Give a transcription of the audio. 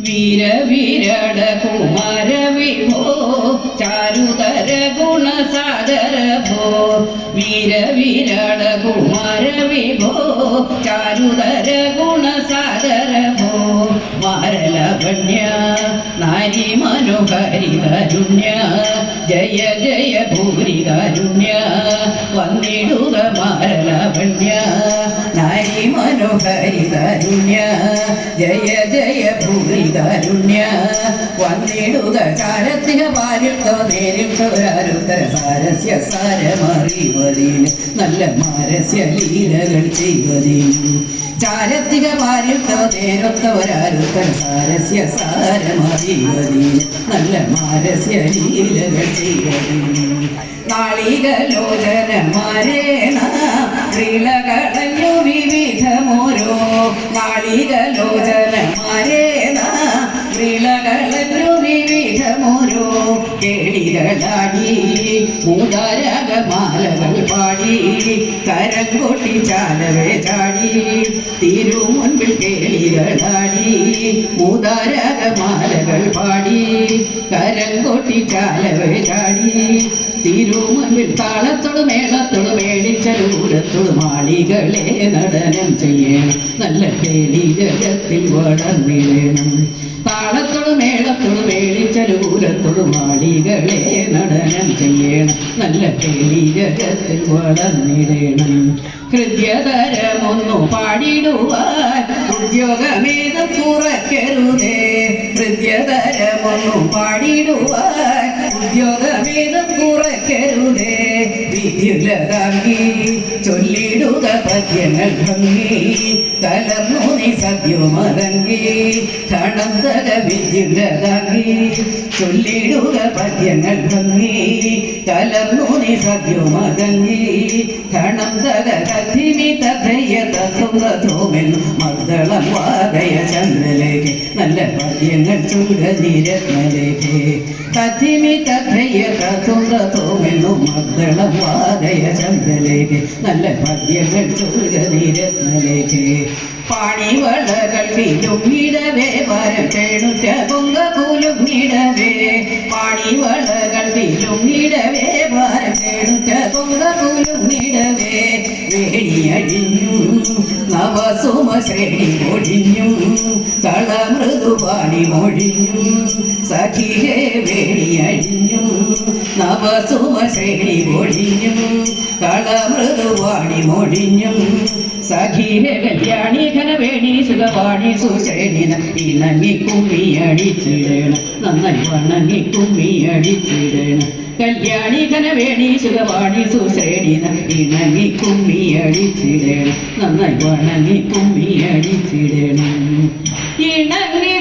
വീര വീരട കുമാര വിഭോ ചാരുതര ഗുണസാഗര ഭോ. വീരവിരട കുമാര ചാരുതര ഗുണസാഗര ഭോ മാരലവണ്യ നാരി മനോഹരി കരുണ്യ ജയ ജയ ഭൂരി കരുണ്യ വന്നിടുക മാരലവണ്യ നാരി മനോഹരി കരുണ്യ ജയ ജയ ഭൂരി കാരുണ്യ വന്നിടുക കാലത്തിന് പാലിട്ടോ നേരിട്ടോ ആരുത്തര സാരസ്യ സാരമറിവതീന് നല്ല മാരസ്യ ലീലകൾ നേരൊത്തവരാരുത്തര സാരസ്യ സാരമറിവതീന് നല്ല മാരസ്യ ലീലകൾ ശ്രീലകളഞ്ഞു വിവിധമോരോ നാളികലോചനമാരേണ കേളികളാടി മൂതാരകമാലകൾ പാടി കരം കൊട്ടി ചാലവേ ചാടി തിരുമുൻപിൽ കേളികളാടി മൂതാരകമാലകൾ പാടി കരം കൊട്ടി ചാലവേ ചാടി തിരുമുൻപിൽ താളത്തോട് മേളത്തോട് മേടിച്ചലൂരത്തോട് മാളികളെ നടനം ചെയ്യണം. നല്ല പേടി ജഗത്തിൽ വളർന്നിടണം താളത്തോട് മേളത്തോട് മാളികളെ നടനം ചെയ്യണം. നല്ല പേടി ജഗത്തിൽ വളർന്നിടണം. ഹൃദ്യതരമൊന്നു പാടിടുവാൻ ഉദ്യോഗമേതം കുറയ്ക്കരുതേ ഹൃദ്യതരമൊന്നു പാടിടുവാൻ പദ്യങ്ങൾ ഭംഗി കലർന്നു നീ സദ്യമതങ്കി കണന്തക വിദ്യുലതാങ്കി ചൊല്ലിടുക പദ്യങ്ങൾ ഭംഗി കലർന്നു നീ സദ്യമതങ്കി കണന്തക കഥിമി തഥയ തഥോമെൻ മദ്ദളം വാദയ ചന്ദ്രലേഖ നല്ല പദ്യങ്ങൾ ചൂട നിരത്നലേഖ കഥിമി തഥയ തഥോമെന്നും മദ്ദളം വാദയ ചന്ദ്രലേഖ നല്ല പദ്യങ്ങൾ ചൂട നിരത്നലേഖ പാണിവളകൾ വിലുങ്ങിടവേ വരം കേണുറ്റ പൊങ്ക കുലുങ്ങിടവേ പാണിവളകൾ വിലുങ്ങിടവേ വരം കേണുറ്റ പൊങ്ക കുലുങ്ങിടവേ വേണിയടിഞ്ഞു നവസുമ ശ്രേണി ഒഴിഞ്ഞു കളമൃദുപാണി മൊഴിഞ്ഞു സഖിഹേ വേണിയടിഞ്ഞു നവസുമശ്രേണി ഒഴിഞ്ഞു. കളമൃദുപാണി മൊഴിഞ്ഞു. സഖിഹേ കല്യാണി ഘനവേണി സുഖവാണി സുശ്രേണിന ഇണങ്ങി കുമ്മി അടിച്ചിടണം. നന്നായി വണങ്ങി കുമ്മിയടിച്ചിടണം കല്യാണി ഘനവേണി സുഖവാണി സുശ്രേണി ഇണങ്ങി കുമ്മിയടിച്ചിടണം നന്നായി വണങ്ങി കുമ്മിയടിച്ചിടണം ഇണങ്ങി